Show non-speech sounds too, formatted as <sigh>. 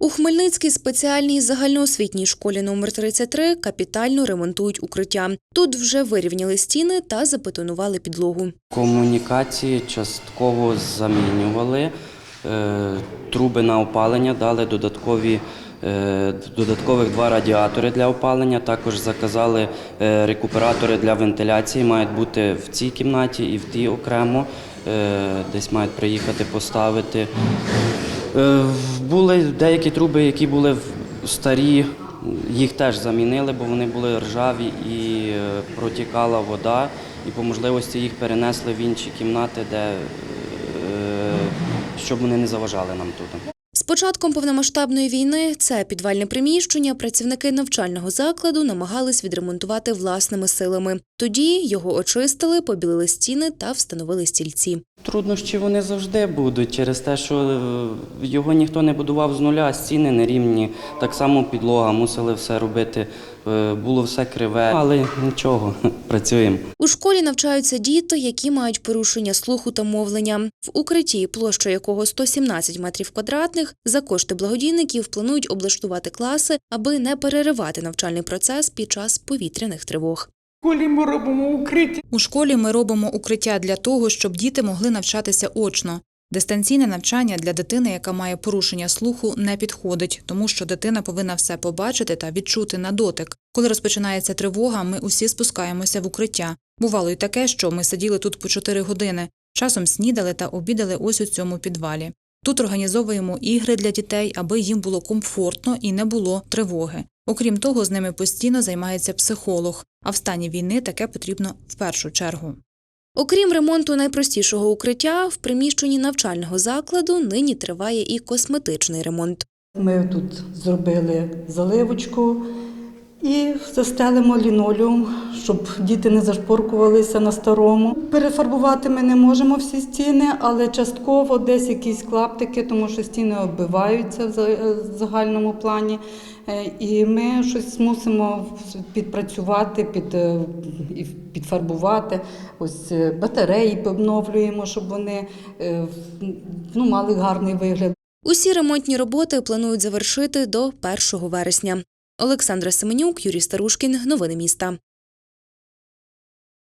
У Хмельницькій спеціальній загальноосвітній школі номер 33 капітально ремонтують укриття. Тут вже вирівняли стіни та забетонували підлогу. Комунікації частково замінювали, е, труби на опалення дали додаткові. е, Додаткових два радіатори для опалення. Також заказали е, рекуператори для вентиляції. Мають бути в цій кімнаті і в тій окремо. Десь мають приїхати поставити. Е, Були деякі труби, які були старі, їх теж замінили, бо вони були ржаві і е, протікала вода. І по можливості їх перенесли в інші кімнати, де е, щоб вони не заважали нам тут. З початком повномасштабної війни це підвальне приміщення працівники навчального закладу намагались відремонтувати власними силами. Тоді його очистили, побілили стіни та встановили стільці. Труднощі вони завжди будуть через те, що е, його ніхто не будував з нуля, стіни нерівні, так само підлога, мусили все робити, е, було все криве, але нічого, <laughs> працюємо. У школі навчаються діти, які мають порушення слуху та мовлення. В укритті, площа якого 117 метрів квадратних, за кошти благодійників планують облаштувати класи, аби не переривати навчальний процес під час повітряних тривог. Колі ми робимо укриття. У школі ми робимо укриття для того, щоб діти могли навчатися очно. Дистанційне навчання для дитини, яка має порушення слуху, не підходить, тому що дитина повинна все побачити та відчути на дотик. Коли розпочинається тривога, ми усі спускаємося в укриття. Бувало й таке, що ми сиділи тут по 4 години, часом снідали та обідали ось у цьому підвалі. Тут організовуємо ігри для дітей, аби їм було комфортно і не було тривоги. Окрім того, з ними постійно займається психолог, а в стані війни таке потрібно в першу чергу. Окрім ремонту найпростішого укриття, в приміщенні навчального закладу нині триває і косметичний ремонт. Ми тут зробили заливочку і застелимо лінолеум, щоб діти не зашпоркувалися на старому. Перефарбувати ми не можемо всі стіни, але частково десь якісь клаптики, тому що стіни оббиваються в загальному плані. Е, І ми щось мусимо підпрацювати, під, е, підфарбувати. Ось е, батареї обновлюємо, щоб вони ну, мали гарний вигляд. Усі ремонтні роботи планують завершити до 1 вересня. Олександра Семенюк, Юрій Старушкін. Новини міста.